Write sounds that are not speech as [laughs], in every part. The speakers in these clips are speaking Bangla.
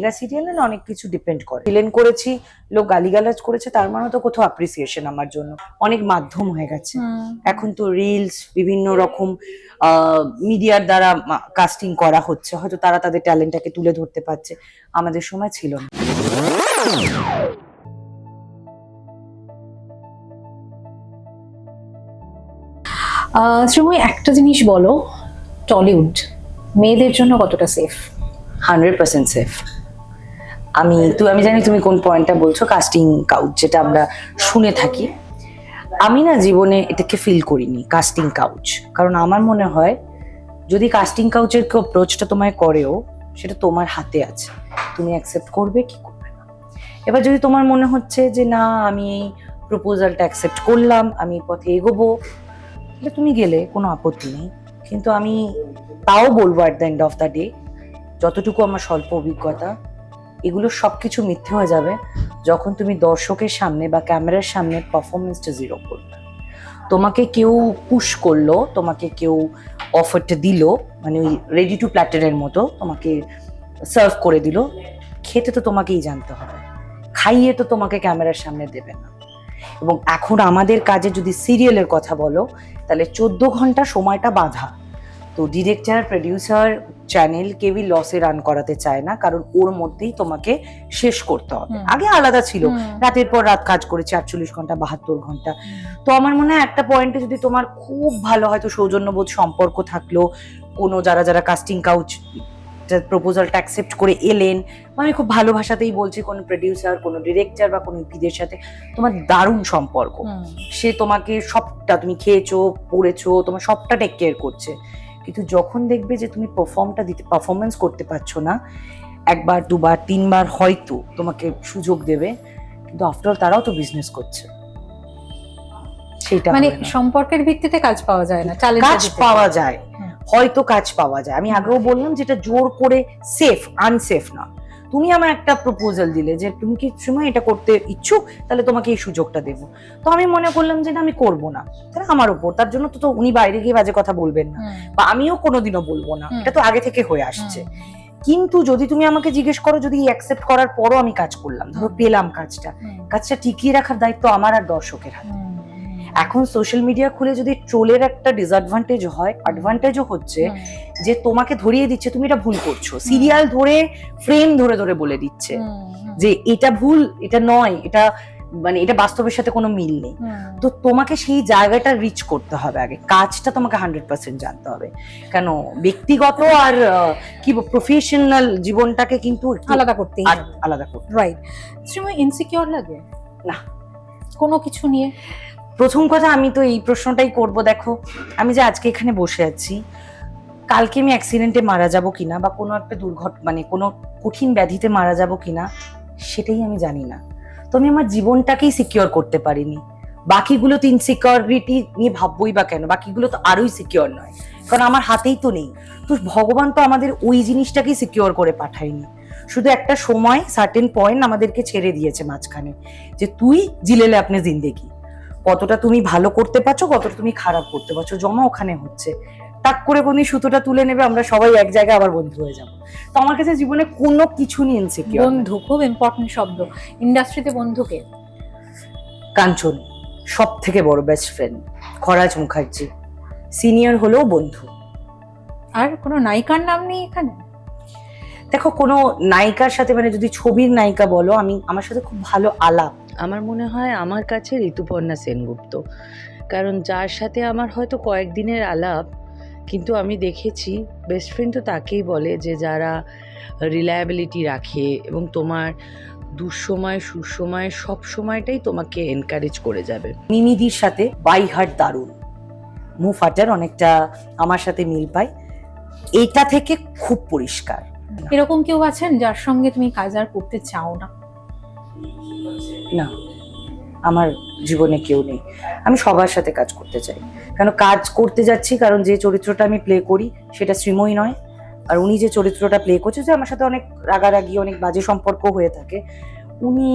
এরা সিরিয়ালে না অনেক কিছু ডিপেন্ড করে। ভিলেন করেছি লোক গালিগালাজ করেছে তার মানে তো কোথাও অ্যাপ্রিসিয়েশন আমার জন্য। অনেক মাধ্যম হয়ে গেছে। এখন তো রিলস বিভিন্ন রকম মিডিয়ার দ্বারা কাস্টিং করা হচ্ছে। হয়তো তারা তাদের ট্যালেন্টটাকে তুলে ধরতে পারছে। আমাদের সময় ছিল না। শ্রীময়ী একটা জিনিস বলো টলিউড মেয়েদের জন্য কতটা সেফ হান্ড্রেড পার্সেন্ট সেফ আমি তুই আমি জানি তুমি কোন পয়েন্টটা বলছো কাস্টিং কাউচ যেটা আমরা শুনে থাকি। আমি না জীবনে এটাকে ফিল করিনি কাস্টিং কাউচ কারণ আমার মনে হয়, যদি কাস্টিং কাউচের কেউ অ্যাপ্রোচটা তোমায় করেও, সেটা তোমার হাতে আছে। তুমি অ্যাকসেপ্ট করবে, কি করবে না? এবার যদি তোমার মনে হচ্ছে যে, না, আমি এই প্রপোজালটা অ্যাকসেপ্ট করলাম, আমি পথে এগোবো, তাহলে তুমি গেলে, কোনো আপত্তি নেই। কিন্তু আমি তাও বলব at the end of the day যতটুকু আমার স্বল্প অভিজ্ঞতা এগুলো সব কিছু মিথ্যে হয়ে যাবে যখন তুমি দর্শকের সামনে বা ক্যামেরার সামনে পারফরমেন্সটা জিরো করবে। তোমাকে কেউ পুশ করল, তোমাকে কেউ অফারটা দিল মানে ওই রেডি টু প্ল্যাটারের মতো তোমাকে সার্ভ করে দিল, খেতে তো তোমাকেই জানতে হবে। খাইয়ে তো তোমাকে ক্যামেরার সামনে দেবে না। এবং এখন আমাদের কাজে যদি সিরিয়ালের কথা বলো, তাহলে চোদ্দ ঘণ্টা সময়টা বাঁধা। তো ডিরেক্টর প্রডিউসার চ্যানেল কেউই লসে রান করাতে চায় না কারণ ওর মধ্যেই তোমাকে শেষ করতে হবে। আগে আলাদা ছিল রাতের পর রাত কাজ করেছে আটচল্লিশ ঘণ্টা বাহাত্তর ঘণ্টা। তো আমার মনে হয় একটা পয়েন্টে যদি তোমার খুব ভালো হয়তো সৌজন্যবোধ সম্পর্ক থাকল কোনো যারা যারা কাস্টিং কাউচ প্রপোজালটা অ্যাকসেপ্ট করে এলেন আমি খুব ভালো ভাষাতেই বলছি কোনো প্রডিউসার কোনো ডিরেক্টর বা কোনো ইপিদের সাথে তোমার দারুণ সম্পর্ক। সে তোমাকে সবটা তুমি খেয়েছো পড়েছো তোমার সবটা টেক কেয়ার করছে। কিন্তু যখন দেখবে যে তুমি পারফর্মটা দিতে পারফরমেন্স করতে পারছ না একবার দুবার তিনবার হয়তো তোমাকে সুযোগ দেবে কিন্তু আফটার তারাও তো বিজনেস করছে। সেটা মানে সম্পর্কের ভিত্তিতে কাজ পাওয়া যায় না চ্যালেঞ্জ কাজ পাওয়া যায়। হয়তো কাজ পাওয়া যায়। আমি আগেও বললাম যেটা জোর করে সেফ আনসেফ না। তুমি আমার একটা প্রপোজাল দিলে যে তুমি কি সময় এটা করতে ইচ্ছুক তাহলে তোমাকে এই সুযোগটা দেবো। তো আমি মনে করলাম যে না আমি করব না। তাহলে আমার ওপর তার জন্য তো তো উনি বাইরে গিয়ে বাজে কথা বলবেন না। বা আমিও কোনোদিনও বলব না। এটা তো আগে থেকে হয়ে আসছে। কিন্তু যদি তুমি আমাকে জিজ্ঞেস করো যদি অ্যাকসেপ্ট করার পরও আমি কাজ করলাম ধরো পেলাম কাজটা। কাজটা টিকিয়ে রাখার দায়িত্ব আমার আর দর্শকের হাতে। এখন সোশ্যাল মিডিয়া খুলে যদি ট্রোলের একটা ডিসঅ্যাডভান্টেজ হয় অ্যাডভান্টেজও হচ্ছে যে তোমাকে ধরিয়ে দিচ্ছে তুমি এটা ভুল করছ। সিরিয়াল ধরে ফ্রেম ধরে ধরে বলে দিচ্ছে। যে এটা ভুল এটা নয় এটা মানে এটা বাস্তবের সাথে কোনো মিল নেই। তো তোমাকে সেই জায়গাটা রিচ করতে হবে আগে। কাজটা তোমাকে হান্ড্রেড পার্সেন্ট জানতে হবে। কেন? ব্যক্তিগত আর কি প্রফেশনাল জীবনটাকে কিন্তু আলাদা করতেই আ- আলাদা করতে রাইট শ্রীময় ইনসিকিউর লাগে? না। কোনো কিছু নিয়ে? প্রথম কথা আমি তো এই প্রশ্নটাই করব, দেখো। আমি যে আজকে এখানে বসে আছি, কালকে আমি অ্যাক্সিডেন্টে মারা যাব কিনা বা কোনো একটা দুর্ঘট মানে কোনো কঠিন ব্যাধিতে মারা যাব কিনা, সেটাই আমি জানি না। তো আমি আমার জীবনটাকেই সিকিওর করতে পারিনি। বাকিগুলো তো ইনসিকিউরিটি নিয়ে ভাববই বা কেন? বাকিগুলো তো আরোই সিকিওর নয়। কারণ আমার হাতেই তো নেই। তো ভগবান তো আমাদের ওই জিনিসটাকেই সিকিওর করে পাঠায়নি। শুধু একটা সময় সার্টেন পয়েন্ট আমাদেরকে ছেড়ে দিয়েছে মাঝখানে, যে তুই জিলেলে আপনি জিন্দেগি। কতটা তুমি ভালো করতে পারছ কতটা তুমি খারাপ করতে পারছ জমা ওখানে হচ্ছে। টাক করে কোন সুতোটা তুলে নেবে আমরা সবাই এক জায়গায় আবার বন্ধু হয়ে যাব। তো আমার কাছে জীবনে কোনো কিছু নিয়ে ইনসিকিউর বন্ধু খুব ইম্পর্টেন্ট শব্দ। ইন্ডাস্ট্রিতে বন্ধুকে কাঞ্চন সব থেকে বড় best friend Kharaj Mukherjee. Senior হলেও বন্ধু। আর কোনো নায়িকার নাম নেই এখানে? দেখো কোনো নায়িকার সাথে মানে যদি ছবির নায়িকা বলো আমি আমার সাথে খুব ভালো আলাপ। আমার মনে হয় আমার কাছে ঋতুপর্ণা সেনগুপ্ত। কারণ যার সাথে আমার হয়তো কয়েকদিনের আলাপ কিন্তু আমি দেখেছি বেস্ট ফ্রেন্ড তো তাকেই বলে যে যারা রিলায়াবিলিটি রাখে এবং তোমার দুঃসময় সুসময় সব সময়টাই তোমাকে এনকারেজ করে যাবে। মিমিদির সাথে বাই হার্ট দারুণ। মুভ ফাটার অনেকটা আমার সাথে মিল পায়। এটা থেকে খুব পরিষ্কার। এরকম কেউ আছেন যার সঙ্গে তুমি কাজ আর করতে চাও না? না, আমার জীবনে কেউ নেই। আমি সবার সাথে কাজ করতে চাই। কেন কাজ করতে যাচ্ছি কারণ যে চরিত্রটা আমি প্লে করি সেটা শ্রীময়ী নয়। আর উনি যে চরিত্রটা প্লে করছে যে আমার সাথে অনেক রাগারাগি, অনেক বাজে সম্পর্ক হয়ে থাকে, উনি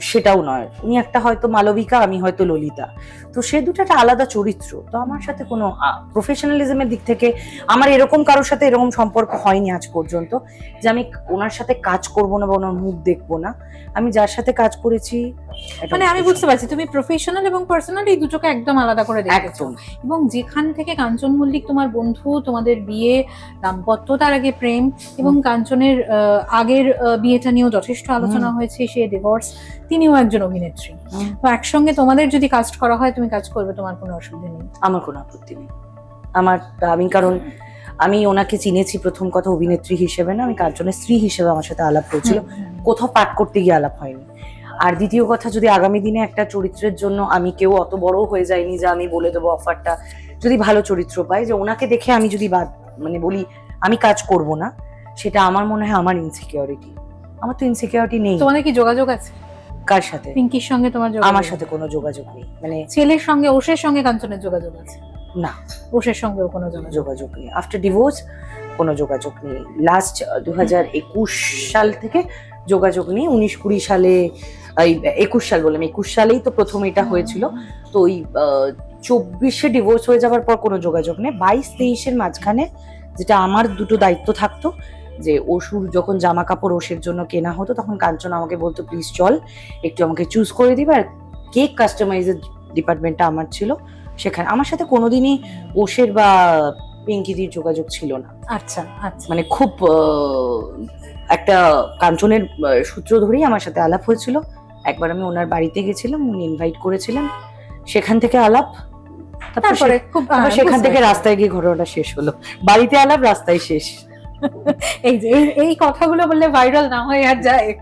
সেটাও নয়। উনি একটা হয়তো মালবিকা, আমি হয়তো ললিতা। তো সে দুটো একটা আলাদা চরিত্র। তো আমার সাথে কোনো প্রফেশনালিজমের দিক থেকে আমার এরকম কারোর সাথে এরকম সম্পর্ক হয়নি আজ পর্যন্ত যে আমি ওনার সাথে কাজ করব না বা ওনার মুখ দেখব না। আমি যার সাথে কাজ করেছি মানে আমি বুঝতে পারছি। তুমি প্রফেশনাল এবং পার্সোনাল এই দুটোকে একদম আলাদা করে দেখেছ এবং যেখান থেকে কাঞ্চন মল্লিক তোমার বন্ধু তোমাদের বিয়ে দাম্পত্য তার আগে প্রেম এবং কাঞ্চনের আগের বিয়েটা নিয়েও যথেষ্ট আলোচনা হয়েছে সে ডিভোর্স তিনিও একজন অভিনেত্রী। তো একসঙ্গে তোমাদের যদি কাস্ট করা হয় তুমি কাজ করবে তোমার কোনো অসুবিধা নেই। আমার কোনো আপত্তি নেই। আমার আমি কারণ আমি ওনাকে চিনেছি প্রথম কথা অভিনেত্রী হিসেবে না আমি কার্জনের স্ত্রী হিসেবে আমার সাথে আলাপ হয়েছিল। কোথাও পাঠ করতে গিয়ে আলাপ হয়নি। আর দ্বিতীয় কথা যদি আগামী দিনে একটা চরিত্রের জন্য আমি কেউ অত বড় হয়ে যায়নি যে আমি বলে দেবো অফারটা যদি ভালো চরিত্র পাই যে ওনাকে দেখে আমি যদি বাদ মানে বলি আমি কাজ করব না সেটা আমার মনে হয় আমার ইনসিকিউরিটি আমার তো ইনসিকিউরিটি নেই। তোমাদের কি যোগাযোগ আছে? কার সাথে? পিঙ্কির সঙ্গে তোমার যোগাযোগ আমার সাথে কোনো যোগাযোগ নেই। মানে ছেলের সঙ্গে ওষের সঙ্গে কাঞ্চনের যোগাযোগ আছে? না। ওষের সঙ্গেও কোনো যোগাযোগ যোগাযোগ নেই। আফটার ডিভোর্স কোনো যোগাযোগ নেই। লাস্ট দু একুশ সাল থেকে যোগাযোগ নেই। উনিশ কুড়ি সালে এই একুশ সাল বললাম একুশ সালেই তো প্রথম এটা হয়েছিল। তো ওই চব্বিশে ডিভোর্স হয়ে যাওয়ার পর কোনো যোগাযোগ নেই। বাইশ তেইশের মাঝখানে যেটা আমার দুটো দায়িত্ব থাকতো যে ওষুধ যখন জামা কাপড় ওষের জন্য কেনা হতো তখন কাঞ্চন আমাকে বলতো প্লিজ চল একটু আমাকে চুজ করে দিবে। আর কেক কাস্টমাইজের ডিপার্টমেন্টটা আমার ছিল সেখানে। আমার সাথে কোনোদিনই ওষের বা পিঙ্কিদির যোগাযোগ ছিল না। আচ্ছা আচ্ছা। মানে খুব একটা কাঞ্চনের সূত্র ধরেই আমার সাথে আলাপ হয়েছিল। একবার আমি ওনার বাড়িতে গেছিলাম উনি ইনভাইট করেছিলেন। সেখান থেকে আলাপ। তারপরে খুব সেখান থেকে রাস্তায় গিয়ে ঘটনাটা শেষ হলো। বাড়িতে আলাপ রাস্তায় শেষ। [laughs] এই যে এই- কথাগুলো বললে ভাইরাল না হয়ে আর যায়।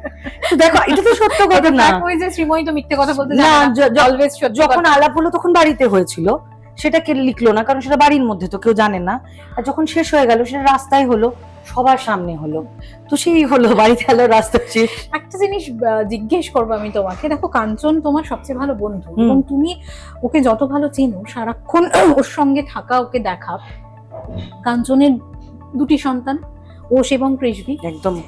দেখো এটা তো সত্য [laughs] কথা না। ওই যে শ্রীময়ী তো মিথ্যে কথা বলতে না, অলওয়েজ যখন আলাপ হলো তখন বাড়িতে হয়েছিল। সেটা কে লিখলো না? কারণ সেটা বাড়ির মধ্যে তো কেউ জানে না। আর যখন শেষ হয়ে গেল সেটা রাস্তায় হলো সবার সামনে হলো। তো সেই হলো বাড়িতে এলো রাস্তা শেষ। একটা জিনিস জিজ্ঞেস করব আমি তোমাকে। দেখো কাঞ্চন তোমার সবচেয়ে ভালো বন্ধু। এবং তুমি ওকে যত ভালো চেনো সারাক্ষণ ওর সঙ্গে থাকা ওকে দেখা। কাঞ্চনের দুটি সন্তান ওষ এবং কৃষ্ণি। একদম।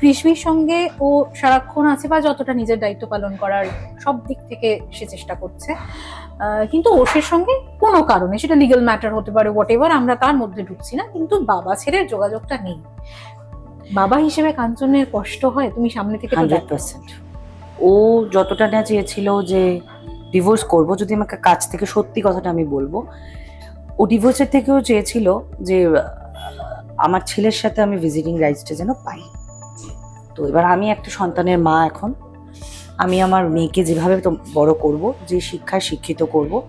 কৃষ্ণির সঙ্গে ও সারাক্ষণ আছে বা যতটা নিজের দায়িত্ব পালন করার সব দিক থেকে সে চেষ্টা করছে। কিন্তু ওষের সঙ্গে কোনো কারণে, সেটা লিগ্যাল ম্যাটার হতে পারে হোয়াট এভার আমরা তার মধ্যে ঢুকছি না, কিন্তু বাবা ছেলের যোগাযোগটা নেই। বাবা হিসেবে কাঞ্চনের কষ্ট হয়, তুমি সামনে থেকে হান্ড্রেড পার্সেন্ট। ও যতটা না চেয়েছিল যে ডিভোর্স করব, যদি আমাকে কাছ থেকে সত্যি কথাটা আমি বলব, ও ডিভোর্সের থেকেও চেয়েছিল যে আমার ছেলের সাথে আমি ভিজিটিং রাইটসটা যেন পাই। তো এবার আমি একটা সন্তানের মা এখন আমি আমার মেয়েকে যেভাবে তো বড় করব যে শিক্ষায় শিক্ষিত করব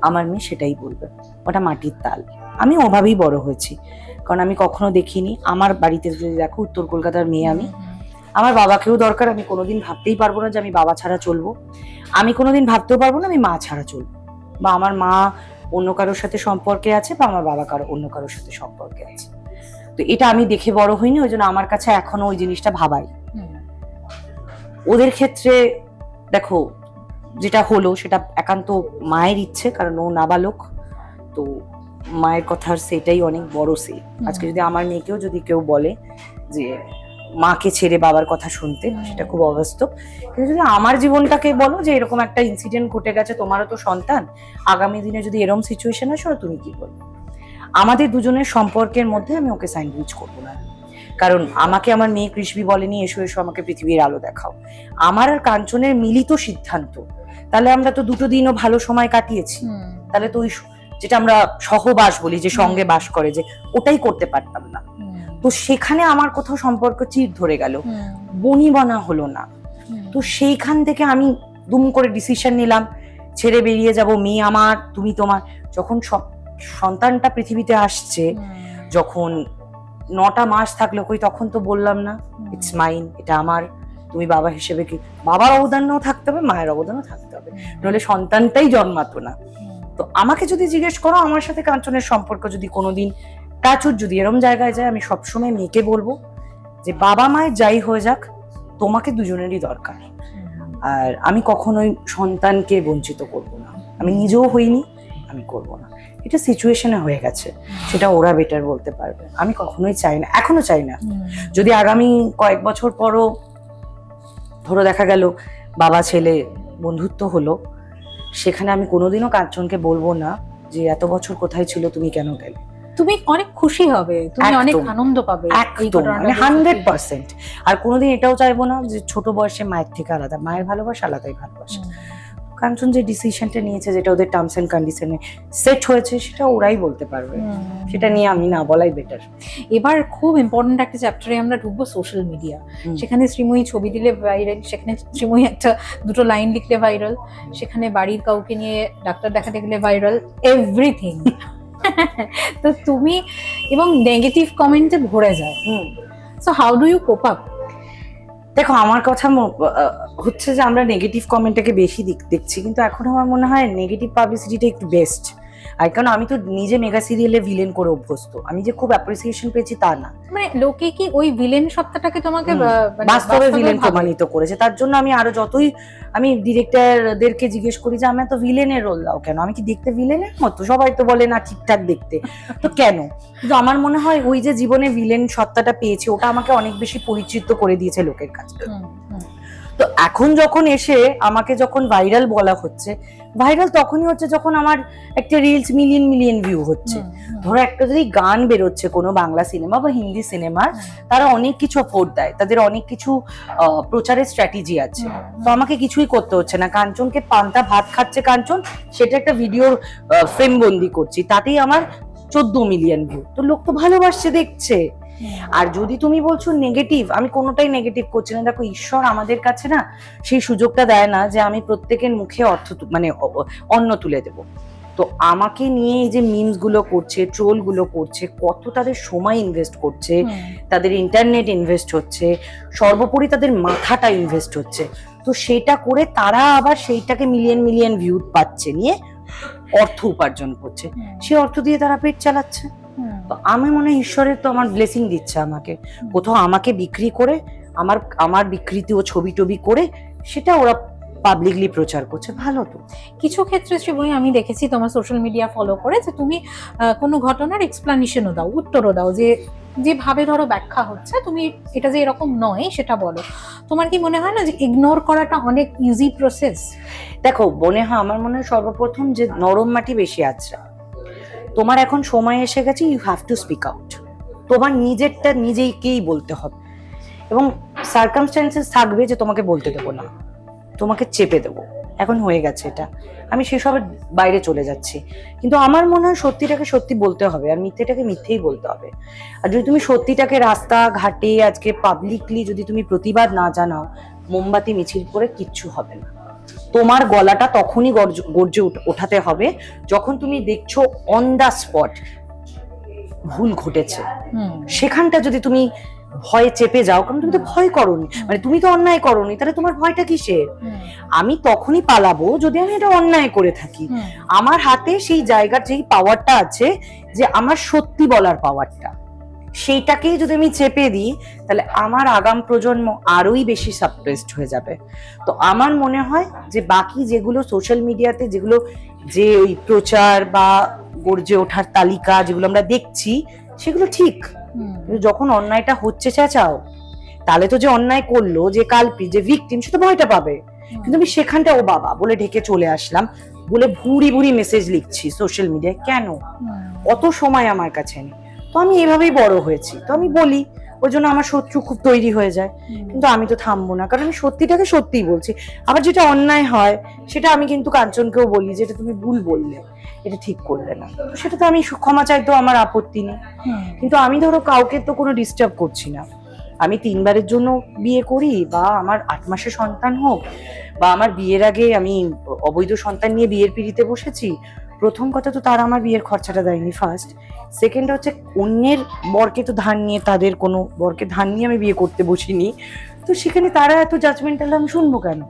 আমার মেয়ে সেটাই বলবে। ওটা মাটির তাল। আমি ওভাবেই বড় হয়েছি। কারণ আমি কখনো দেখিনি আমার বাড়িতে যদি দেখো উত্তর কলকাতার মেয়ে আমি আমার বাবাকেও দরকার আমি কোনোদিন ভাবতেই পারব না যে আমি বাবা ছাড়া চলবো। আমি কোনোদিন ভাবতেও পারব না আমি মা ছাড়া চলবো। বা আমার মা অন্য কারোর সাথে সম্পর্কে আছে বা আমার বাবা কারও অন্য কারোর সাথে সম্পর্কে আছে। তো এটা আমি দেখে বড় হইনি ওই জন্য আমার কাছে এখনও ওই জিনিসটা ভাবাই। ওদের ক্ষেত্রে দেখো যেটা হলো সেটা একান্ত মায়ের ইচ্ছে কারণ ও নাবালক। তো মায়ের কথার সেটাই অনেক বড় সে। আজকে যদি আমার মেয়েকেও যদি কেউ বলে যে মাকে ছেড়ে বাবার কথা শুনতে সেটা খুব অবাস্তব। কিন্তু যদি আমার জীবনটাকে বলো যে এরকম একটা ইনসিডেন্ট ঘটে গেছে তোমারও তো সন্তান আগামী দিনে যদি এরকম সিচুয়েশন আসো তুমি কি বলবে? আমাদের দুজনের সম্পর্কের মধ্যে আমি ওকে স্যান্ডউইচ করব না। কারণ আমাকে আমার মেয়ে কৃষ্ণি বলেনি এসো এসো আমাকে পৃথিবীর আলো দেখাও। আমার আর কাঞ্চনের মিলিত সিদ্ধান্ত। তাহলে আমরা তো দুটো দিনও ভালো সময় কাটিয়েছি। তাহলে তো ওই যেটা আমরা সহবাস বলি যে সঙ্গে বাস করে যে ওটাই করতে পারতাম না। তো সেখানে আমার কোথাও সম্পর্ক চির ধরে গেল। হুম। বনি বনা হলো না। তো সেইখান থেকে আমি দুম করে ডিসিশন নিলাম ছেড়ে বেরিয়ে যাব মেয়ে আমার তুমি তোমার। যখন সন্তানটা পৃথিবীতে আসছে যখন নটা মাস থাকল কই তখন তো বললাম না। ইটস মাইন এটা আমার। তুমি বাবা হিসেবে কি বাবার অবদানও থাকতে হবে মায়ের অবদানও থাকতে হবে। নইলে সন্তানটাই জন্মাতো না। তো আমাকে যদি জিজ্ঞেস করো আমার সাথে কাঞ্চনের সম্পর্ক যদি কোনোদিন টাচুর যদি এরম জায়গায় যায় আমি সবসময় মেয়েকে বলব যে বাবা মায়ের যাই হয়ে যাক তোমাকে দুজনেরই দরকার। আর আমি কখনোই সন্তানকে বঞ্চিত করব না। আমি নিজেও হইনি আমি করব না। এটা সিচুয়েশনে হয়ে গেছে। সেটা ওরা বেটার বলতে পারবে। আমি কখনোই চাই না এখনও চাই না। যদি আগামী কয়েক বছর পরও ধরো দেখা গেল বাবা ছেলে বন্ধুত্ব হলো সেখানে আমি কোনোদিনও কাঞ্চনকে বলব না যে এত বছর কোথায় ছিল তুমি কেন গেলে? তুমি অনেক খুশি হবে। তুমি অনেক আনন্দ পাবে একদম। মানে হান্ড্রেড পার্সেন্ট আর কোনোদিন এটাও চাইব না যে ছোট বয়সে মায়ের থেকে আলাদা। মায়ের ভালোবাসা আলাদাই ভালোবাসা। কাঞ্চন যে ডিসিশনটা নিয়েছে যেটা ওদের টার্মস এন্ড কন্ডিশনে সেট হয়েছে সেটা ওরাই বলতে পারবে। সেটা নিয়ে আমি না বলাই বেটার এবার খুব ইম্পর্টেন্ট একটা চ্যাপ্টারে আমরা ঢুকবো সোশ্যাল মিডিয়া সেখানে শ্রীময়ী ছবি দিলে ভাইরাল সেখানে শ্রীময়ী একটা দুটো লাইন লিখলে ভাইরাল সেখানে বাড়ির কাউকে নিয়ে ডাক্তার দেখাতে গেলে ভাইরাল এভরিথিং [laughs] তো তুমি এবং নেগেটিভ কমেন্টে ভরে যায় so how do you cope up দেখো, আমার কথা হচ্ছে যে আমরা নেগেটিভ কমেন্টটাকে বেশি দেখছি, কিন্তু এখন আমার মনে হয় নেগেটিভ পাবলিসিটিটা একটু বেস্ট আর কারণ আমি তো নিজে মেগা সিরিয়ালে ভিলেন করে অভ্যস্ত। আমি যে খুব অ্যাপ্রিসিয়েশন পেয়েছি তা না। মানে লোকে কি ওই ভিলেন সত্তাটাকে তোমাকে মানে বাস্তবে ভিলেন প্রমাণিত করেছে। তার জন্য আমি আরও যতই আমি ডিরেক্টরদেরকে জিজ্ঞেস করি যে আমি তো ভিলেনের রোল দাও কেন? আমি কি দেখতে ভিলেনের মতো? সবাই তো বলে না ঠিকঠাক দেখতে। তো কেন? কিন্তু আমার মনে হয় ওই যে জীবনে ভিলেন সত্তাটা পেয়েছে ওটা আমাকে অনেক বেশি পরিচিত করে দিয়েছে লোকের কাছে তো এখন যখন এসে আমাকে যখন ভাইরাল বলা হচ্ছে ভাইরাল তখনই হচ্ছে যখন আমার একটা রিলস মিলিয়ন মিলিয়ন ভিউ হচ্ছে। ধরো একটা যদি গান বেরোচ্ছে কোনো বাংলা সিনেমা বা হিন্দি সিনেমার তারা অনেক কিছু অ্যাফোর্ড দেয়। তাদের অনেক কিছু প্রচারের স্ট্র্যাটেজি আছে। তো আমাকে কিছুই করতে হচ্ছে না। কাঞ্চনকে পান্তা ভাত খাচ্ছে কাঞ্চন সেটা একটা ভিডিওর ফ্রেম বন্দি করছি। তাতেই আমার চোদ্দ মিলিয়ন ভিউ তো লোক তো ভালোবাসছে দেখছে। আর যদি তুমি বলছো নেগেটিভ আমি কোনোটাই নেগেটিভ করছি না। দেখো ঈশ্বর আমাদের কাছে না সেই সুযোগটা দেয় না যে আমি প্রত্যেকের মুখে অর্থ মানে অন্ন তুলে দেব। তো আমাকে নিয়ে এই যে মিমসগুলো করছে ট্রোলগুলো করছে কত তাদের সময় ইনভেস্ট করছে তাদের ইন্টারনেট ইনভেস্ট হচ্ছে সর্বোপরি তাদের মাথাটা ইনভেস্ট হচ্ছে। তো সেটা করে তারা আবার সেইটাকে মিলিয়ন মিলিয়ন ভিউ পাচ্ছে নিয়ে অর্থ উপার্জন করছে। সে অর্থ দিয়ে তারা পেট চালাচ্ছে। তো আমি মনে হয় ঈশ্বরের তো আমার ব্লেসিং দিচ্ছে আমাকে। কোথাও আমাকে বিক্রি করে আমার আমার বিকৃতি ও ছবি টবি করে সেটা ওরা পাবলিকলি প্রচার করছে। ভালো তো। কিছু ক্ষেত্রে শ্রীময়ী আমি দেখেছি তোমার সোশ্যাল মিডিয়া ফলো করে যে তুমি কোনো ঘটনার এক্সপ্লানেশনও দাও উত্তরও দাও যে যেভাবে ধরো ব্যাখ্যা হচ্ছে তুমি এটা যে এরকম নয় সেটা বলো। তোমার কি মনে হয় না যে ইগনোর করাটা অনেক ইজি প্রসেস দেখো মনে হয় আমার মনে হয় সর্বপ্রথম যে নরম মাটি বেশি আছড়া তোমার এখন সময় এসে গেছে you have to speak out তোমার নিজেরটা নিজেকেই বলতে হবে। এবং সার্কামস্ট্যান্সেস থাকবে যে তোমাকে বলতে দেবো না। তোমাকে চেপে দেবো। এখন হয়ে গেছে এটা। আমি সেসবের বাইরে চলে যাচ্ছি। কিন্তু আমার মনে হয় সত্যিটাকে সত্যি বলতে হবে আর মিথ্যেটাকে মিথ্যেই বলতে হবে। আর যদি তুমি সত্যিটাকে রাস্তা ঘাটে আজকে পাবলিকলি যদি তুমি প্রতিবাদ না জানাও, মোমবাতি, মিছিল করে কিচ্ছু হবে না। তোমার গলাটা তখনই গর্জে ওঠাতে হবে যখন তুমি দেখছ অন দ্য স্পট ভুল ঘটেছে। সেখানটা যদি তুমি ভয়ে চেপে যাও কারণ তুমি তো ভয় করনি মানে তুমি তো অন্যায় করনি তাহলে তোমার ভয়টা কিসের? আমি তখনই পালাবো যদি আমি এটা অন্যায় করে থাকি। আমার হাতে সেই জায়গার যেই পাওয়ারটা আছে যে আমার সত্যি বলার পাওয়ারটা সেইটাকেই যদি আমি চেপে দিই তাহলে আমার আগাম প্রজন্ম আরোই বেশি সাপ্রেসড হয়ে যাবে। তো আমার মনে হয় যে বাকি যেগুলো সোশ্যাল মিডিয়াতে যেগুলো যে ওই প্রচার বা গর্জে ওঠার তালিকা যেগুলো আমরা দেখছি সেগুলো ঠিক। কিন্তু যখন অন্যায়টা হচ্ছে চেঁচাও তাহলে তো যে অন্যায় করল যে কালপি যে ভিকটিম সে তো ভয়টা পাবে। কিন্তু আমি সেখানটা ও বাবা বলে ঢেকে চলে আসলাম বলে ভুরি ভুরি মেসেজ লিখছি সোশ্যাল মিডিয়ায় কেন? অত সময় আমার কাছে নেই? তো আমি এভাবেই বড় হয়েছি। তো আমি বলি ওই জন্য আমার শত্রু খুব তৈরি হয়ে যায়। কিন্তু আমি তো থামবো না কারণ আমি সত্যিটাকে সত্যিই বলছি। আবার যেটা অন্যায় হয় সেটা আমি কিন্তু কাঞ্চনকেও বলি যে এটা তুমি ভুল বললে এটা ঠিক করলে না। তো সেটা তো আমি ক্ষমা চাইতেও আমার আপত্তি নেই। কিন্তু আমি ধরো কাউকে তো কোনো ডিস্টার্ব করছি না। আমি তিনবারের জন্য বিয়ে করি বা আমার আট মাসের সন্তান হোক বা আমার বিয়ের আগে আমি অবৈধ সন্তান নিয়ে বিয়ের পিড়িতে বসেছি প্রথম কথা তো তারা আমার বিয়ের খরচাটা দেয়নি ফার্স্ট সেকেন্ড হচ্ছে অন্যের বরকে তো ধান নিয়ে তাদের কোনো বরকে ধান নিয়ে আমি বিয়ে করতে বসিনি। তো সেখানে তারা এত জাজমেন্টাল আমি শুনব কেন?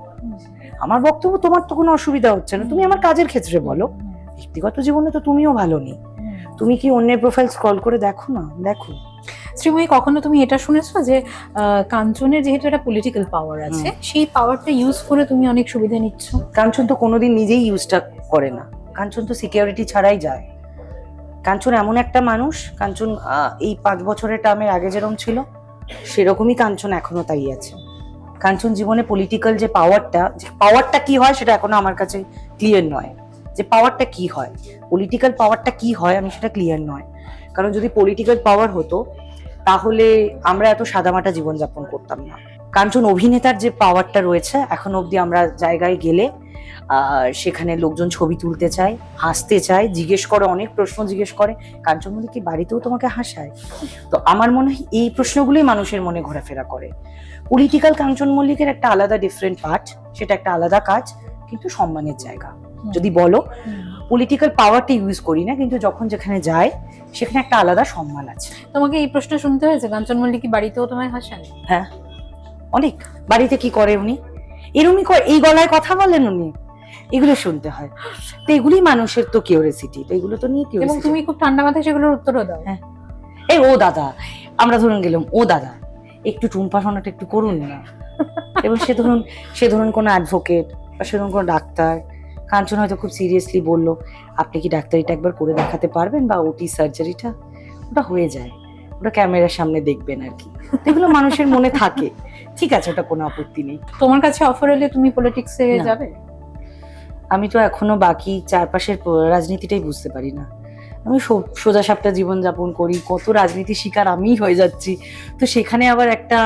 আমার বক্তব্য তোমার তো কোনো অসুবিধা হচ্ছে না। তুমি আমার কাজের ক্ষেত্রে বলো। ব্যক্তিগত জীবনে তো তুমিও ভালো নেই। তুমি কি অন্যের প্রোফাইল স্ক্রল করে দেখো না? দেখো। শ্রীময়ী কখনো তুমি এটা শুনেছো যে কাঞ্চনের যেহেতু একটা পলিটিক্যাল পাওয়ার আছে সেই পাওয়ারটা ইউজ করে তুমি অনেক সুবিধা নিচ্ছ? কাঞ্চন তো কোনোদিন নিজেই ইউজটা করে না। কাঞ্চন তো সিকিউরিটি ছাড়াই যায়। কাঞ্চন এমন একটা মানুষ, কাঞ্চন এই পাঁচ বছরের টার্মের আগে যেরকম ছিল, সেরকমই কাঞ্চন এখনও তাই আছে। কাঞ্চন জীবনে পলিটিক্যাল যে পাওয়ারটা যে পাওয়ারটা কি হয় সেটা এখনও আমার কাছে ক্লিয়ার নয়। যে পাওয়ারটা কি হয় পলিটিক্যাল পাওয়ারটা কি হয় আমি সেটা ক্লিয়ার নয়। কারণ যদি পলিটিক্যাল পাওয়ার হতো, তাহলে আমরা এত সাদামাটা জীবনযাপন করতাম না। কাঞ্চন অভিনেতার যে পাওয়ারটা রয়েছে, এখন অবধি আমরা জায়গায় গেলে সেখানে লোকজন ছবি তুলতে চায় হাসতে চায় জিজ্ঞেস করে অনেক প্রশ্ন জিজ্ঞেস করে। কাঞ্চন মল্লিক কি বাড়িতেও তোমাকে হাসায়? তো আমার মনে হয় এই প্রশ্নগুলোই মানুষের মনে ঘোরাফেরা করে। পলিটিক্যাল কাঞ্চন মল্লিকের একটা আলাদা ডিফারেন্ট পার্ট সেটা একটা আলাদা কাজ কিন্তু সম্মানের জায়গা। যদি বলো পলিটিক্যাল পাওয়ারটা ইউজ করি না কিন্তু যখন যেখানে যায় সেখানে একটা আলাদা সম্মান আছে। তোমাকে এই প্রশ্ন শুনতে হয়েছে কাঞ্চন মল্লিক কি বাড়িতেও তোমায় হাসায়? হ্যাঁ। অনেক। বাড়িতে কি করে উনি? এরমই করে এই গলায় কথা বলেন উনি। এগুলো শুনতে হয়। তো এগুলি মানুষের তো কিউরিয়াসিটি তো এগুলো তো নিয়ে এবং তুমি খুব ঠান্ডা মাথায় সেগুলোর উত্তরও দাও। হ্যাঁ। এই ও দাদা আমরা ধরুন গেলাম ও দাদা একটু টুম্পা শোনাটা একটু করুন না। এবং সে ধরুন সে ধরুন কোনো অ্যাডভোকেট বা সে ধরুন কোনো ডাক্তার কাঞ্চন হয়তো খুব সিরিয়াসলি বলল আপনি কি ডাক্তারিটা একবার করে দেখাতে পারবেন বা ওটি সার্জারিটা ওটা হয়ে যায়। ওটা ক্যামেরার সামনে দেখবেন আর কি। এগুলো মানুষের মনে থাকে। ঠিক আছে ওটা কোনো আপত্তি নেই। তোমার কাছে অফার এলে তুমি পলিটিক্সে। যাবে? আমি তো এখনও বাকি চারপাশের রাজনীতিটাই বুঝতে পারি না। আমি সোজা সাপটা জীবনযাপন করি কত রাজনীতির শিকার আমিই হয়ে যাচ্ছি। তো সেখানে আবার একটা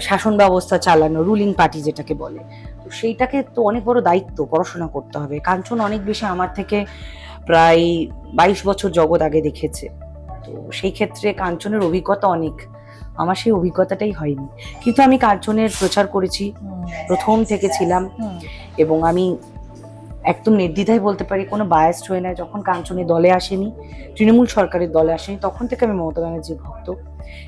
শাসন ব্যবস্থা চালানো রুলিং পার্টি যেটাকে বলে। তো সেইটাকে তো অনেক বড় দায়িত্ব পড়াশোনা করতে হবে। কাঞ্চন অনেক বেশি আমার থেকে প্রায় বাইশ বছর জগৎ আগে দেখেছে। তো সেই ক্ষেত্রে কাঞ্চনের অভিজ্ঞতা অনেক। আমার সেই অভিজ্ঞতাটাই হয়নি। কিন্তু আমি কাঞ্চনের প্রচার করেছি, প্রথম থেকে ছিলাম। এবং আমি একদম নির্দ্বিধায় বলতে পারি, কোনো বায়াসড হয়ে না যখন কাঞ্চনের দলে আসেনি, তৃণমূল সরকারের দলে আসেনি, তখন থেকে আমি মমতা ব্যানার্জির ভক্ত।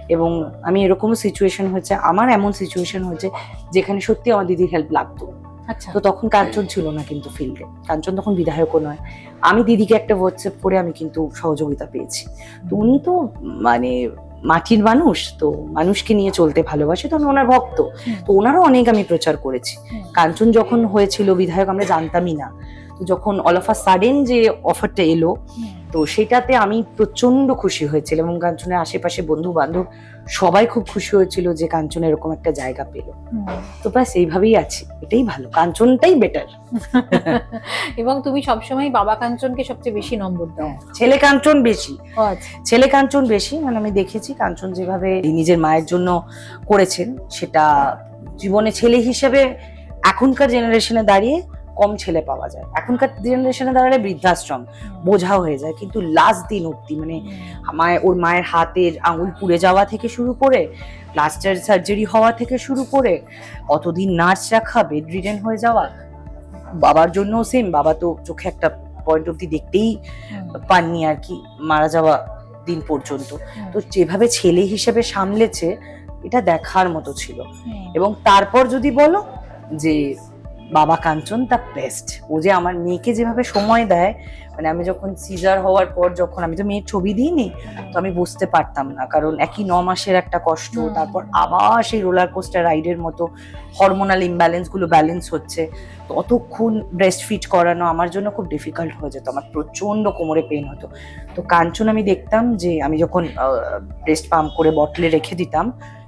এবং আমি এরকমও সিচুয়েশন হয়েছে, আমার এমন সিচুয়েশন হয়েছে, যেখানে সত্যি আমার দিদির হেল্প লাগতো। তো তখন কাঞ্চন ছিল না কিন্তু ফিল্ডে কাঞ্চন তখন বিধায়কও নয়। আমি দিদিকে একটা হোয়াটসঅ্যাপ করে আমি কিন্তু সহযোগিতা পেয়েছি। তো উনি তো মানে মাটির মানুষ তো মানুষকে নিয়ে চলতে ভালোবাসে তো আমি ওনার ভক্ত। তো ওনারও অনেক আমি প্রচার করেছি। কাঞ্চন যখন হয়েছিল বিধায়ক আমরা জানতামই না। তো যখন অল অফ আ সাডেন যে অফারটা এলো তো সেটাতে আমি প্রচণ্ড খুশি হয়েছিলাম এবং কাঞ্চনের আশেপাশে বন্ধু বান্ধব সবাই খুব খুশি হয়েছিল যে কাঞ্চন এরকম একটা জায়গা পেল। তো ব্যাস এইভাবেই আছি। এটাই ভালো। কাঞ্চনটাই বেটার [laughs] এবং তুমি সবসময় বাবা কাঞ্চনকে সবচেয়ে বেশি নম্বর দাও। ছেলে কাঞ্চন বেশি। আচ্ছা। ছেলে কাঞ্চন বেশি মানে আমি দেখেছি কাঞ্চন যেভাবে নিজের মায়ের জন্য করেছেন সেটা জীবনে ছেলে হিসেবে এখনকার জেনারেশনে দাঁড়িয়ে কম ছেলে পাওয়া যায়। এখনকার জেনারেশনে দাঁড়ালে বৃদ্ধাশ্রম বোঝা হয়ে যায় কিন্তু লাস্ট দিন অব্দি মানে মায়ের ওর মায়ের হাতের আঙুল পুড়ে যাওয়া থেকে শুরু করে প্লাস্টার সার্জারি হওয়া থেকে শুরু করে অতদিন নার্স রাখা বেড রিডেন হয়ে যাওয়া বাবার জন্য সেম বাবা তো চোখে একটা পয়েন্ট অব্দি দেখতেই পাননি আর কি মারা যাওয়া দিন পর্যন্ত। তো যেভাবে ছেলে হিসেবে সামলেছে এটা দেখার মতো ছিল। এবং তারপর যদি বলো যে বাবা কাঞ্চন দ্য বেস্ট। ও যে আমার মেয়েকে যেভাবে সময় দেয় মানে আমি যখন সিজার হওয়ার পর যখন আমি তো মেয়ের ছবি দিইনি তো আমি বুঝতে পারতাম না। কারণ একই ন মাসের একটা কষ্ট তারপর আবার সেই রোলার কোস্টার রাইডের মতো হরমোনাল ইমব্যালেন্সগুলো ব্যালেন্স হচ্ছে। তো অতক্ষণ ব্রেস্ট ফিট করানো আমার জন্য খুব ডিফিকাল্ট হয়ে যেত। আমার প্রচণ্ড কোমরে পেন হতো। তো কাঞ্চন আমি দেখতাম যে আমি যখন ব্রেস্ট পাম্প করে বটলে রেখে দিতাম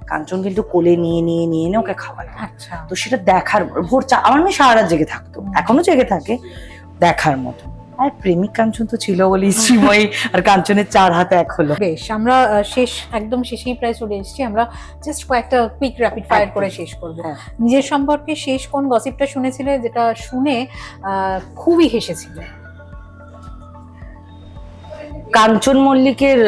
কাঞ্চন কিন্তু কোলে নিয়ে নিয়ে নিয়ে এনে ওকে খাওয়াতো আচ্ছা। তো সেটা দেখার ভোর চা আমার মেয়ে সারা রাত জেগে থাকতো এখনও জেগে থাকে দেখার মতো। আর প্রেমিক কাঞ্চন তো ছিল বলেই শ্রীময়ী আর কাঞ্চনের চার হাতে এক হলো। বেশ আমরা শেষ একদম শেষেই প্রায় চলে এসেছি আমরা জাস্ট কয়েকটা কুইক র্যাপিড ফায়ার করে শেষ করব। হ্যাঁ। নিজের সম্পর্কে শেষ কোন গসিপটা শুনেছিলে যেটা শুনে খুবই হেসেছিলে? কাঞ্চন মল্লিকের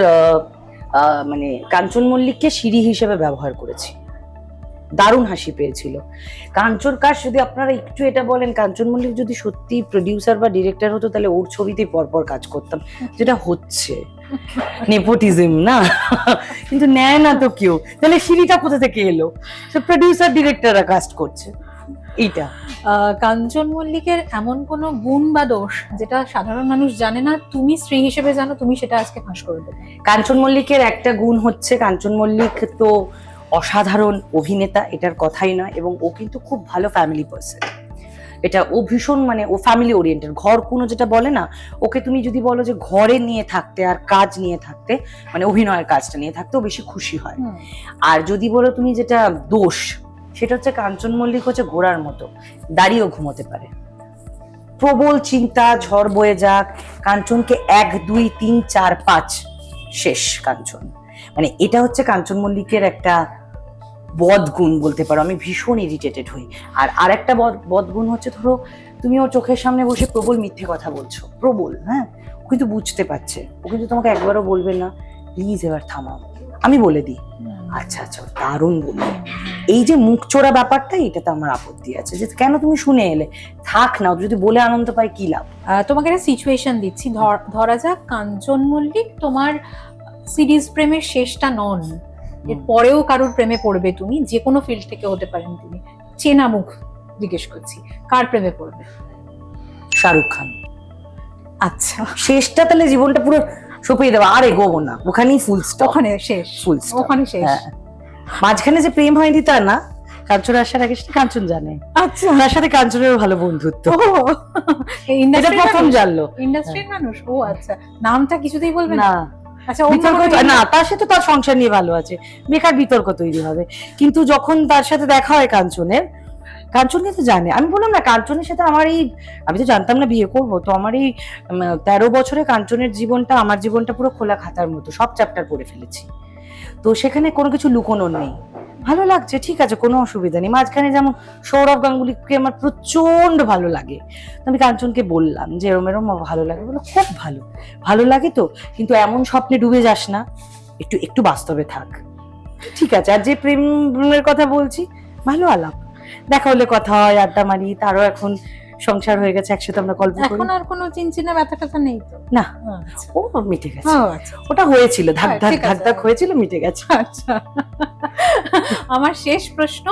মানে কাঞ্চন মল্লিককে সিঁড়ি হিসেবে ব্যবহার করেছি। দারুণ হাসি পেয়েছিল। কাঞ্চন কাজ যদি আপনারা একটু এটা বলেন, কাঞ্চন মল্লিক যদি সত্যি প্রডিউসার বা ডিরেক্টর হতো, তাহলে ওর ছবিতেই পরপর কাজ করতাম। যেটা হচ্ছে। নেপোটিজম, না? কিন্তু নেয় না তো কেউ। তাহলে সিঁড়িটা কোথা থেকে এলো? প্রডিউসার ডিরেক্টররা কাস্ট করছে। এইটা কাঞ্চন মল্লিকের এমন কোনো গুণ বা দোষ যেটা সাধারণ মানুষ জানে না তুমি স্ত্রী হিসেবে জানো তুমি সেটা আজকে ফাঁস করে দেবে। কাঞ্চন মল্লিকের একটা গুণ হচ্ছে কাঞ্চন মল্লিক তো অসাধারণ অভিনেতা এটার কথাই নয় এবং ও কিন্তু খুব ভালো ফ্যামিলি পার্সন এটা ও ভীষণ মানে ও ফ্যামিলি ওরিয়েন্টেড ঘর কোনো যেটা বলে না ওকে তুমি যদি বলো যে ঘরে নিয়ে থাকতে আর কাজ নিয়ে থাকতে মানে অভিনয়ের কাজটা নিয়ে থাকতে ও বেশি খুশি হয়। আর যদি বলো তুমি যেটা দোষ সেটা হচ্ছে কাঞ্চন মল্লিক হচ্ছে ঘোড়ার মতো, দাঁড়িয়েও ঘুমোতে পারে। প্রবল চিন্তা, ঝড় বয়ে যাক, কাঞ্চনকে এক, দুই, তিন, চার, পাঁচ, শেষ কাঞ্চন। মানে এটা হচ্ছে কাঞ্চন মল্লিকের একটা বদগুণ বলতে পারো, আমি ভীষণ ইরিটেটেড হই। আর আরেকটা বদ বদগুণ হচ্ছে ধরো, তুমি ওর চোখের সামনে বসে প্রবল মিথ্যে কথা বলছো, প্রবল হ্যাঁ? ও কিন্তু বুঝতে পারছে, ও কিন্তু তোমাকে একবারও বলবে না, প্লিজ এবার থামাও। আমি বলে দিই আচ্ছা আচ্ছা দারুণ বলবে এই যে মুখ চোরা ব্যাপারটা এটাতে আমার আপত্তি আছে। যে কেন তুমি শুনে এলে? থাক না যদি বলে আনন্দ পাই কি লাভ? তোমাকে একটা সিচুয়েশন দিচ্ছি। ধরা যাক কাঞ্চন মল্লিক তোমার সিরিজ প্রেমের শেষটা নন। এর পরেও কারোর প্রেমে পড়বে তুমি? যে কোনো ফিল্ড থেকে হতে পারেন তুমি চেনা মুখ জিজ্ঞেস করছি কার প্রেমে পড়বে? শাহরুখ খান। আচ্ছা। শেষটা তাহলে জীবনটা পুরো সপিয়ে দেওয়া আর এগোবো না। ওখানেই ফুল ওখানে শেষ। ফুল ওখানে শেষ। হ্যাঁ। মাঝখানে যে প্রেম হয়নি তা না কাঞ্চন আসার আগে সেটা কাঞ্চন জানে। আচ্ছা। তার সাথে কাঞ্চনের ভালো বন্ধুত্ব। এটা প্রথম জানলো। ইন্ডাস্ট্রির মানুষ? ও আচ্ছা। নামটা কিছুতেই বলবে না? না। আচ্ছা বিতর্ক না তার সাথে তার সংসার নিয়ে ভালো আছে। বেকার বিতর্ক তৈরি হবে। কিন্তু যখন তার সাথে দেখা হয় কাঞ্চনের কাঞ্চন কিন্তু জানে? আমি বললাম না কাঞ্চনের সাথে আমার এই আমি তো জানতাম না বিয়ে করব। তো আমার এই তেরো বছরে কাঞ্চনের জীবনটা, আমার জীবনটা পুরো খোলা খাতার মতো, সব চ্যাপ্টার পড়ে ফেলেছি। তো সেখানে কোনো কিছু লুকোনো নেই। ভালো লাগছে, ঠিক আছে, কোনো অসুবিধা নেই। মাঝখানে যেমন সৌরভ গাঙ্গুলিকে আমার প্রচণ্ড ভালো লাগে। আমি কাঞ্চনকে বললাম যে, এরম এরম, ভালো লাগে? বলো খুব ভালো। ভালো লাগে তো, কিন্তু এমন স্বপ্নে ডুবে যাস না। একটু একটু বাস্তবে থাক। ঠিক আছে, আর যে প্রেমের কথা বলছি, ভালো আলাপ। দেখা হলে কথা হয় আড্ডা মারি তারও এখন সংসার হয়ে গেছে একসাথে আমরা গল্প করি। এখন আর কোনো চিনচিনে ব্যথা ট্যাথা নেই তো? না। আচ্ছা। ও মিটে গেছে। আচ্ছা। ওটা হয়েছিল ধাক হ্যাঁ, ধাক ধাক ধাক হয়েছিল মিটে গেছে। আচ্ছা। আমার শেষ প্রশ্ন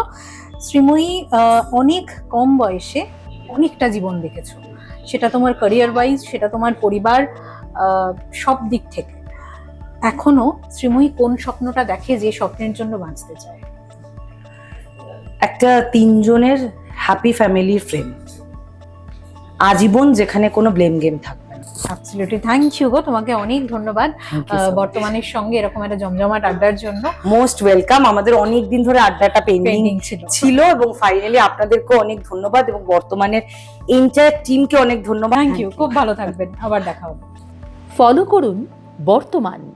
শ্রীময়ী অনেক কম বয়সে অনেকটা জীবন দেখেছ। সেটা তোমার ক্যারিয়ার ওয়াইজ সেটা তোমার পরিবার আহ, সব দিক থেকে। এখনও শ্রীময়ী কোন স্বপ্নটা দেখে যে স্বপ্নের জন্য বাঁচতে চায়? একটা তিনজনের হ্যাপি ফ্যামিলির ফ্রেন্ড আজীবন যেখানে কোনো ব্লেম গেম থাকবে না। অ্যাবসলিউটলি থ্যাংক ইউ গো। তোমাকে অনেক ধন্যবাদ আহ, বর্তমানের সঙ্গে এরকম একটা জমজমাট আড্ডার জন্য। মোস্ট ওয়েলকাম আমাদের অনেক দিন ধরে আড্ডাটা পেন্ডিং ছিল। এবং ফাইনালি আপনাদেরকে অনেক ধন্যবাদ এবং বর্তমানের এন্টায়ার টিমকে অনেক ধন্যবাদ। থ্যাংক ইউ খুব ভালো থাকবেন। আবার দেখা হবে। ফলো করুন বর্তমান।